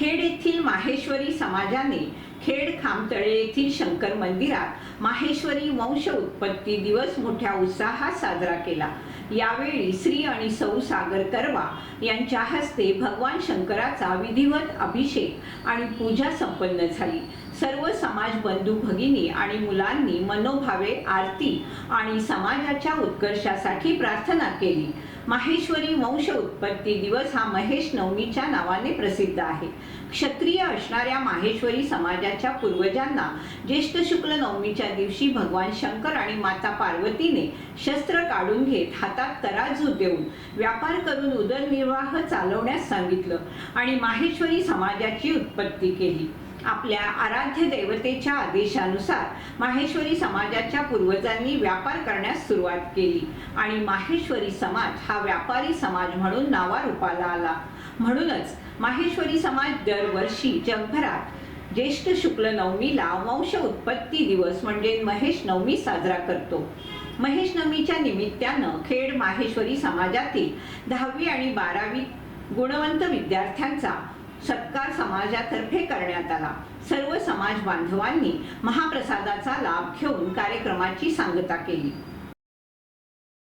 खेड येथील माहेश्वरी समाजाने खेड खामतळे येथील शंकर मंदिरात माहेश्वरी वंश उत्पत्ती दिवस मोठ्या उत्साहात साजरा केला. यावेळी श्री आणि सौ सागर करवा यांच्या हस्ते भगवान शंकराचा विधिवत अभिषेक आणि पूजा संपन्न झाली. सर्व समाज बंधू भगिनी आणि मुलांनी मनोभावे आरती आणि समाजाच्या उत्कर्षासाठी प्रार्थना केली. माहेश्वरी वंश उत्पत्ती दिवस हा महेश नवमीच्या नावाने प्रसिद्ध आहे. क्षत्रिय असणाऱ्या माहेश्वरी समाजाच्या पूर्वजांना ज्येष्ठ शुक्ल नवमीच्या दिवशी भगवान शंकर आणि माता पार्वतीने शस्त्र काढून घेत हातात तराजू देऊन व्यापार करून उदरनिर्वाह चालवण्यास सांगितलं आणि माहेश्वरी समाजाची उत्पत्ती केली. आपल्या आराध्य देवतेच्या आदेशानुसार माहेश्वरी समाजाच्या पूर्वजांनी व्यापार करण्यास सुरुवात केली. आणि माहेश्वरी समाज हा व्यापारी समाज म्हणून नावारूपाला आला. म्हणूनच माहेश्वरी समाज दरवर्षी जगभरात ज्येष्ठ शुक्ल नवमीला वंश उत्पत्ती दिवस म्हणजे महेश नवमी साजरा करतो. महेश नवमीच्या निमित्तानं खेड माहेश्वरी समाजातील दहावी आणि बारावी गुणवंत विद्यार्थ्यांचा सत्कार समाजातर्फे करण्यात आला. सर्व समाज बांधवांनी महाप्रसादाचा लाभ घेऊन कार्यक्रमाची सांगता केली.